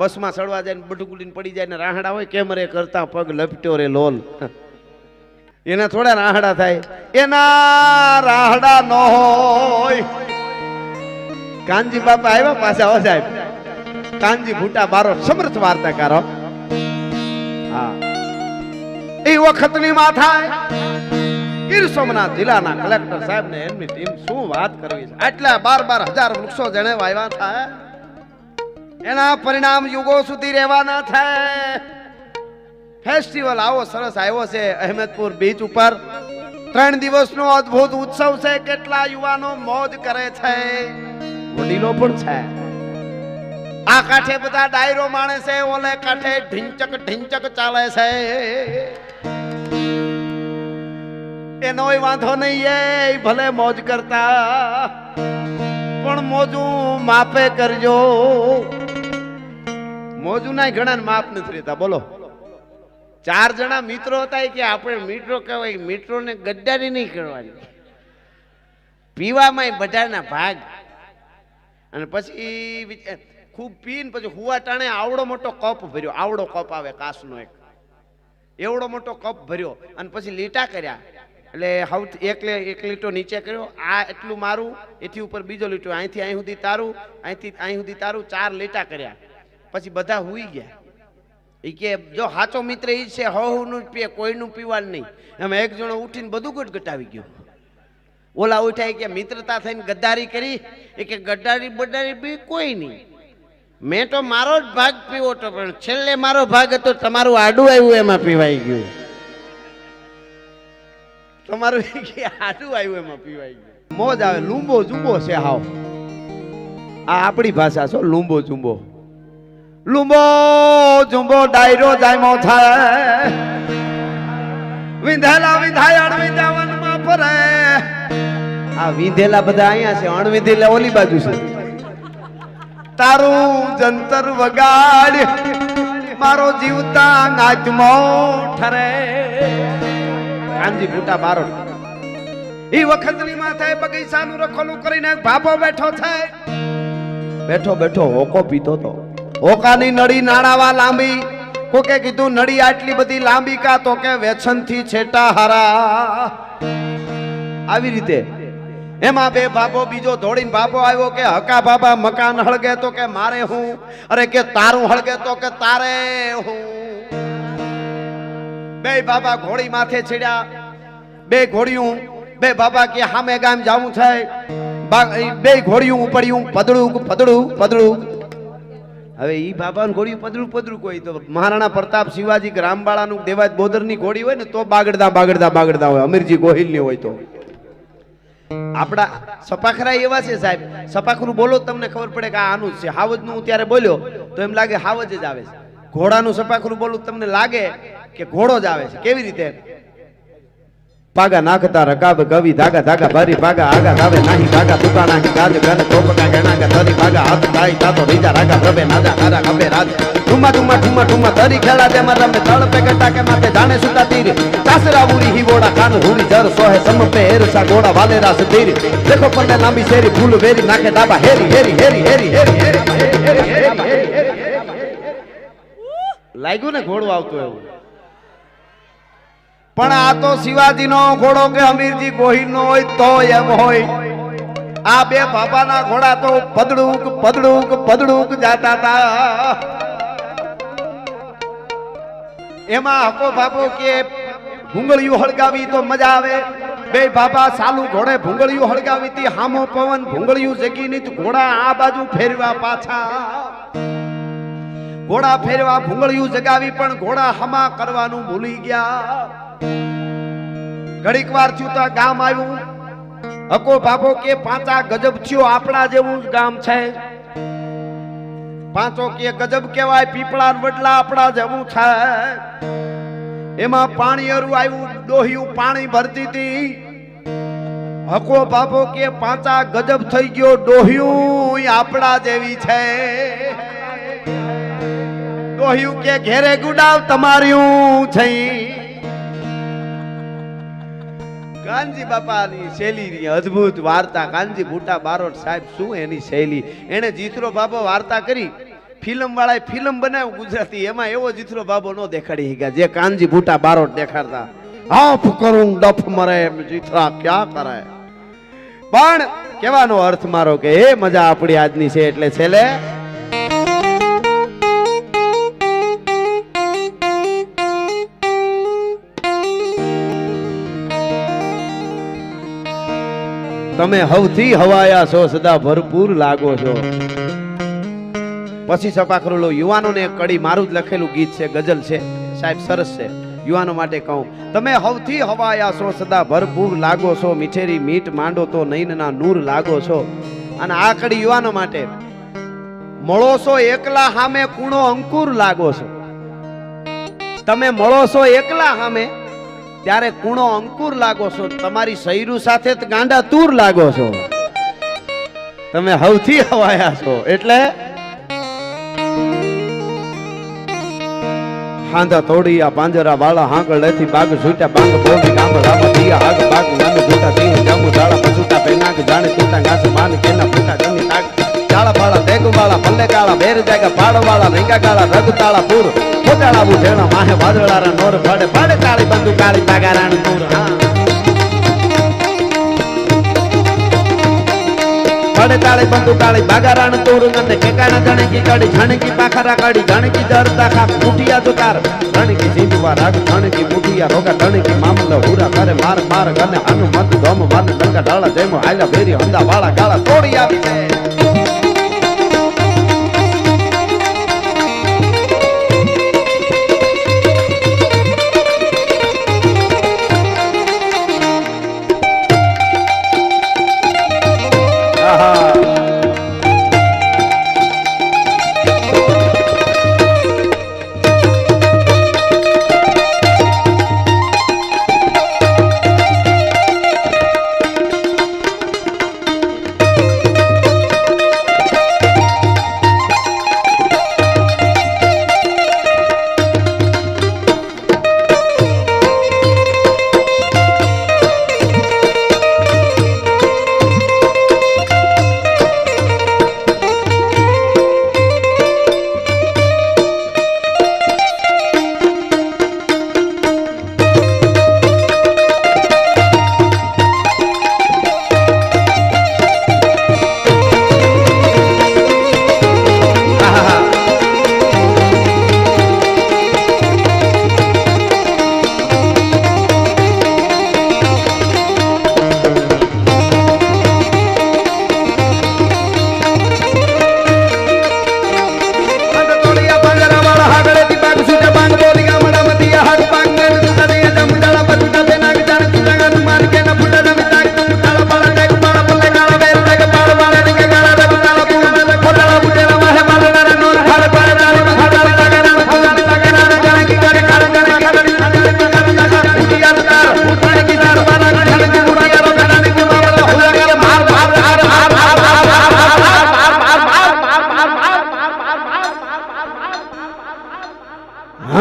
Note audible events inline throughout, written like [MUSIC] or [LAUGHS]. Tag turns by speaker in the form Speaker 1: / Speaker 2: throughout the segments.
Speaker 1: બસમાં ચડવા જાય ને બટુકુલીને પડી જાય ને રાહડા હોય, કેમરે કરતા પગ લપટ્યો રે લોલ. એના થોડા રાહડા થાય. એના રાહડા ન હોય. કાનજી બાપા આવ્યા પાછા, હો સાહેબ. કાનજી ભૂટા બારો સમર્થ વાર્તાકારો હા. એ વખતની માં થાય. ગીર સોમનાથ જિલ્લાના કલેક્ટર સાહેબ ને એમની ટીમ શું વાત કરવી છે? આટલા બાર બાર હજાર વૃક્ષો જેને વાવ્યા થાય એના પરિણામ યુગો સુધી રહેવાના થાય. ફેસ્ટિવલ આવો સરસ આવ્યો છે અહેમદપુર બીચ ઉપર. ત્રણ દિવસનો અદ્ભુત ઉત્સવ છે. કેટલા યુવાનો મોજ કરે છે. વડીલો પણ છે. આ કાંઠે બધા ડાયરો માણે છે. ઓલે કાંઠે ઢીંચક ઢીંચક ચાલે છે. એનોય વાંધો નહીં એ ભલે મોજ કરતા. પણ મોજું માપે કરજો. મોજું ના ઘણા માપ નથી રહેતા. બોલો. ચાર જણા મિત્રો હતા કે આપણે મિત્રો કહેવાય મિત્રોને ગદ્દારી નહીં કરવાની. પીવામાં બધાના ભાગ. અને પછી ખૂબ પીને પછી હુવા ટાણે આવડો મોટો કપ ભર્યો. આવડો કપ આવે કાસનો એક. એવડો મોટો કપ ભર્યો. અને પછી લીટા કર્યા. એટલે સૌથી એકલે એક લીટો નીચે કર્યો. આ એટલું મારું. એથી ઉપર બીજો લીટો. અહીંથી અહીં સુધી તારું. અહીંથી અહીં સુધી તારું. ચાર લીટા કર્યા. પછી બધા હુઈ ગયા. એ કે, જો સાચો મિત્ર એ છે, હવનું પીએ, કોઈનું પીવાનું નહીં. એમ એક જણો ઉઠીને બધું ગટગટાવી ગયો. ઓલા ઉઠાય કે મિત્રતા થઈને ગદ્દારી કરી. એ કે, ગદ્દારી બદ્દારી બી કોઈ નહીં. મેં તો મારો જ ભાગ પીવો તો પણ છેલ્લે મારો ભાગ હતો, તમારું આડું આવ્યું એમાં પીવાઈ ગયું. તમારું આડું આવ્યું એમાં પીવાઈ ગયું. મોજ આવે, લુંબો જુંબો છે હાવ. આ આપણી ભાષા છો લુંબો જુંબો લૂંબો જુંબો ડાયરો જાયમો થાય. વિંધેલા વિંધાય અણવિંધા વનમાં ફરે. આ વિંધેલા બધા અહીંયા છે અણવિંધેલા ઓલી બાજુ છે. તારું જંતર વગાડ, મારો જીવતા નાચમો ઠરે. કાનજી બુટા બારો. ઈ વખતની માથે બગીચાનું રખોલું કરીને બાપો બેઠો છે બેઠો બેઠો હોકો પીતો તો. હોકાની નળી નાણાવા લાંબી. કોકે કીધું, નળી આટલી બધી લાંબી કા? તો કે વેસનથી છેટા હારા. આવી રીતે. એમાં બે બાપો બીજો દોડીને બાપો આવ્યો કે, હકા બાબા, મકાન હળગે તો કે મારે હું? અરે કે તારું હળગે તો કે તારે હું? બે બાબા ઘોડી માથે ચડ્યા. બે ઘોડિયું, બે બાબા કે, હામે ગામ જાવું છે બા- ઘોડિયું ઉપડ્યું, પદડું પદડું પદડું. હવે એ બાબાનું ઘોડી પદરું પદરું કોઈ તો મહારાણા પ્રતાપ શિવાજી કે રામબાળાનું દેવાજ બોદરની ઘોડી હોય ને તો બાગડતા બાગડતા બાગડતા હોય, અમીરજી ગોહિલની હોય તો. આપણા સપાખરા એવા છે સાહેબ, સપાખરું બોલો તમને ખબર પડે કે આ આનું જ છે. હાવજનું હું ત્યારે બોલ્યો, તો એમ લાગે હાવજ જ આવે છે. ઘોડાનું સપાખરું બોલું તમને લાગે કે ઘોડો જ આવે છે. કેવી રીતે? પાગા નાખતા રકાબ કવિ ધાગા ધાગા ભરી ભાગા આગા ગાવે નાહી ભાગા તુકા નાહી ગાજ ગન ટોપકા ગણાગા તરી ભાગા હાથ ગાઈ તાતો રીજા રાગા પ્રભે નાજા નારા ગબે રાજ ઠુમા ઠુમા ઠુમા ઠુમા તરી ખેલા દે મરમ રમે તળ પે ગટા કે માથે જાણે સુતા તીર તાસરા ઉરી હી વોડા કાન હુરી જર સોહે સમ પે હેરસા ગોડા વાલે રાસ તીર દેખો પલ્લે લાંબી શેરી ફૂલ વેરી નાખે ડાબા હેરી હેરી હેરી હેરી હેરી હેરી હેરી હેરી હેરી લાગ્યું ને ઘોડું આવતું એવું પણ આ તો શિવાજીનો ઘોડો કે અમીરજી ગોહિલનો હોય તો એમ હોય. આ બે બાબાના ઘોડા તો પદડુક પદડુક પદડુક જાતા હતા. એમાં હકો બાપો કે ભૂંગળિયું હળગાવી તો મજા આવે. બે બાપા સાલું ઘોડે ભૂંગળિયું હળગાવી હતી. હામો પવન ભૂંગળિયું જગી ની ઘોડા આ બાજુ ફેરવા પાછા. ઘોડા ફેરવા ભૂંગળિયું જગાવી પણ ઘોડા હમા કરવાનું ભૂલી ગયા. ઘડીક વાર થયું તો ગામ આવ્યું. હકો ભાભો કે પાંચા ગજબ થયો આપણા જેવું જ ગામ છે. પાંચો કે ગજબ કહેવાય, પીપળા વડલા આપણા જેવું છે. એમાં પાણી અરું આવ્યું, ડોહ્યું પાણી ભરતી હતી. હકો બાપો કે પાંચા ગજબ થઈ ગયો, ડોહ્યું આપણા જેવી છે. ડોહ્યું કે ઘેરે ગુડાવ તમાર્યું છે. કાનજી બાપાની શૈલીની અદ્ભુત વાર્તા. કાનજી ભૂટા બારોટ સાહેબ શું એની શૈલી? એને જીતરો બાબો વાર્તા કરી. ફિલ્મ વાળાએ ફિલ્મ બનાવ્યું ગુજરાતી. એમાં એવો જીથરો બાબો નો દેખાડી ગયા જે કાનજી ભૂટા બારોટ દેખાડતા. હાફ કરું ડફ મરે એમ જીથરા ક્યાં કરે? પણ કહેવાનો અર્થ મારો કે એ મજા આપણી આજની છે. એટલે છેલ્લે તમે હવથી હવાયા છો, સદા ભરપૂર લાગો છો. પછી સપાખરો યુવાનોને કડી મારું જ લખેલું ગીત છે, ગઝલ છે. સાહેબ, સરસ છે. યુવાનો માટે કહું, તમે હવથી હવાયા છો, સદા ભરપૂર લાગો છો, મીઠેરી મીઠ માંડો તો નૈનના નૂર લાગો છો. અને આ કડી યુવાનો માટે, મળો છો એકલા સામે કૂણો અંકુર લાગો છો. તમે મળો છો એકલા સામે ત્યારે કૂણો અંકુર લાગો છો, તમારી સૈરું સાથે ગાંડા તૂર લાગો છો. તમે હવથી [LAUGHS] હવાયા છો, એટલે? હાંધા તોડિયા, પાંજરા વાળા, હાંગળ લેથી બાગ છૂટ્યા, બાગ બોલી ગામ રામ દિયા આગ બાગ નામ જૂટા તી જામુ દાળા પસુટા પેનાક જાણે તૂટા ગાસ માન, કેના ફૂટા, જમી તાક વાળા પલ્લે કાળા બેર જાગા પાડ વાળા રીંગા કાળા રગ તાળા પૂર. ફોટાળા બુઢેણા, માહે વાદળારા, નોર ભડે ફાડે તાળી બંદુ કાળી પાગા રાણી પૂર ફાડે તાળી બંદુ કાળી બાગા રાણ તોર અને કેકાના જાણકી કાળી જણકી પાખરા કાળી જણકી જરતા ખા કુટિયા તો તાર જાણકી જીંદવા રાગ, જણકી મુઠિયા રોગા, જણકી મામલો હુરા કરે માર માર ગને હનુમત ધમ વાન ડંગા ડાળા જેમ આલા બેરી હંદા વાળા ગાળા તોડી આવી છે.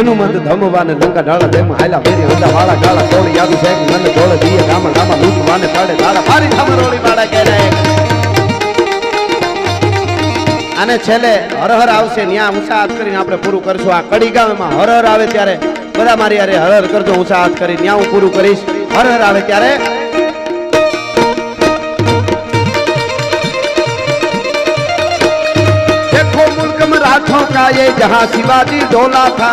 Speaker 1: હનુમંત ધમવાને લંકા ડાળા દેમ હાલા ફેરી હંદા વાળા ગાળા તોડી યાદુ છે મન તોડે દીએ ગામા ગામા લૂટ વાને પાડે દાડા ફારી ખમરોળી પાડા કે રે અને છેલ્લે હર હર આવશે ન્યા ઊંચા હાથ કરીને આપણે પૂરું કરશું આ કડી ગામમાં હર હર આવે ત્યારે બધા મારી યારે હર હર કરજો ઊંચા હાથ કરી ન્યા હું પૂરું કરીશ હર હર આવે ત્યારે देखो मुल्क में राठों का ये जहां शिवाजी डोला था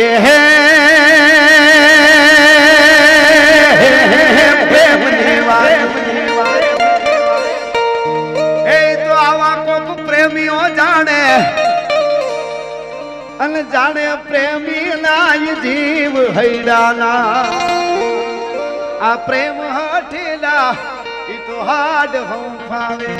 Speaker 1: કે હે પ્રેમીઓ જાણે. અને જાણે પ્રેમી ના જીવ હૈડાના. આ પ્રેમ હઠેલા એ તો હાડ હું ફાવે